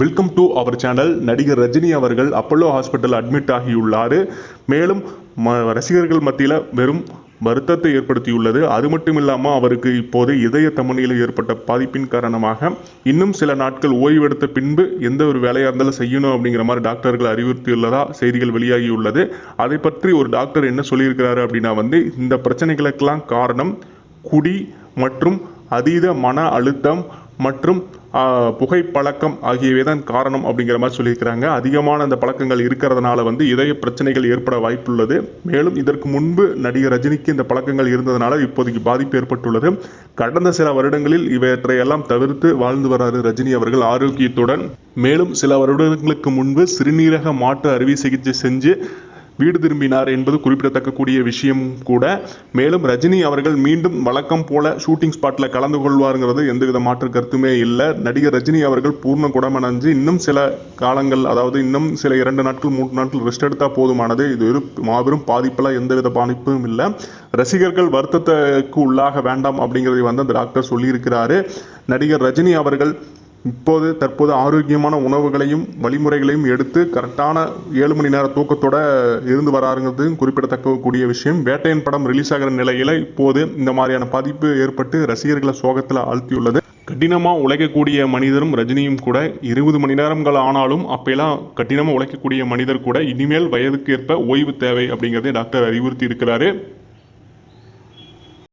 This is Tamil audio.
வெல்கம் டு அவர் சேனல் நடிகர் ரஜினி அவர்கள் அப்பல்லோ ஹாஸ்பிட்டல் அட்மிட் ஆகியுள்ளார் மேலும் ம ரசிகர்கள் மத்தியில் வெறும் வருத்தத்தை ஏற்படுத்தியுள்ளது. அது மட்டும் இல்லாமல் அவருக்கு இப்போது இதய தமனியில் ஏற்பட்ட பாதிப்பின் காரணமாக இன்னும் சில நாட்கள் ஓய்வெடுத்த பின்பு எந்த ஒரு வேலையாக இருந்தாலும் செய்யணும் அப்படிங்கிற மாதிரி டாக்டர்கள் அறிவுறுத்தியுள்ளதா செய்திகள் வெளியாகியுள்ளது. அதை பற்றி ஒரு டாக்டர் என்ன சொல்லியிருக்கிறாரு அப்படின்னா வந்து இந்த பிரச்சனைகளுக்கெல்லாம் காரணம் குடி மற்றும் அதீத மன அழுத்தம் மற்றும் புகைப்பழக்கம் ஆகியவை தான் காரணம் அப்படிங்கிற மாதிரி சொல்லியிருக்கிறாங்க. அதிகமான அந்த பழக்கங்கள் இருக்கிறதுனால வந்து இதய பிரச்சனைகள் ஏற்பட வாய்ப்புள்ளது. மேலும் இதற்கு முன்பு நடிகர் ரஜினிக்கு இந்த பழக்கங்கள் இருந்ததுனால இப்போதைக்கு பாதிப்பு ஏற்பட்டுள்ளது. கடந்த சில வருடங்களில் இவற்றையெல்லாம் தவிர்த்து வாழ்ந்து வராரு ரஜினி அவர்கள் ஆரோக்கியத்துடன். மேலும் சில வருடங்களுக்கு முன்பு சிறுநீரக மாற்று அறுவை சிகிச்சை செஞ்சு வீடு திரும்பினார் என்பது குறிப்பிடத்தக்க கூடிய விஷயம் கூட. மேலும் ரஜினி அவர்கள் மீண்டும் வழக்கம் போல ஷூட்டிங் ஸ்பாட்டில் கலந்து கொள்வாருங்கிறது எந்தவித மாற்று கருத்துமே இல்லை. நடிகர் ரஜினி அவர்கள் பூர்ண குணமடைஞ்சு இன்னும் சில காலங்கள் அதாவது இன்னும் சில இரண்டு நாட்கள் மூன்று நாட்கள் ரெஸ்ட் எடுத்தால் போதுமானது. இது ஒரு மாபெரும் பாதிப்பெல்லாம் எந்தவித பாதிப்பும் இல்லை. ரசிகர்கள் வருத்தத்துக்கு உள்ளாக வேண்டாம் அப்படிங்கிறதை வந்து அந்த டாக்டர் சொல்லியிருக்கிறாரு. நடிகர் ரஜினி அவர்கள் இப்போது தற்போது ஆரோக்கியமான உணவுகளையும் வழிமுறைகளையும் எடுத்து கரெக்டான ஏழு மணி நேர தூக்கத்தோட இருந்து வராருங்கிறது குறிப்பிடத்தக்க கூடிய விஷயம். வேட்டையன் படம் ரிலீஸ் ஆகிற நிலையில் இப்போது இந்த மாதிரியான பாதிப்பு ஏற்பட்டு ரசிகர்களை சோகத்தில் ஆழ்த்தியுள்ளது. கடினமாக உழைக்கக்கூடிய மனிதரும் ரஜினியும் கூட இருபது மணி நேரங்கள் ஆனாலும் அப்பெல்லாம் கடினமாக உழைக்கக்கூடிய மனிதர் கூட இனிமேல் வயதுக்கு ஏற்ப ஓய்வு தேவை அப்படிங்கிறதே டாக்டர் அறிவுறுத்தி இருக்கிறாரு.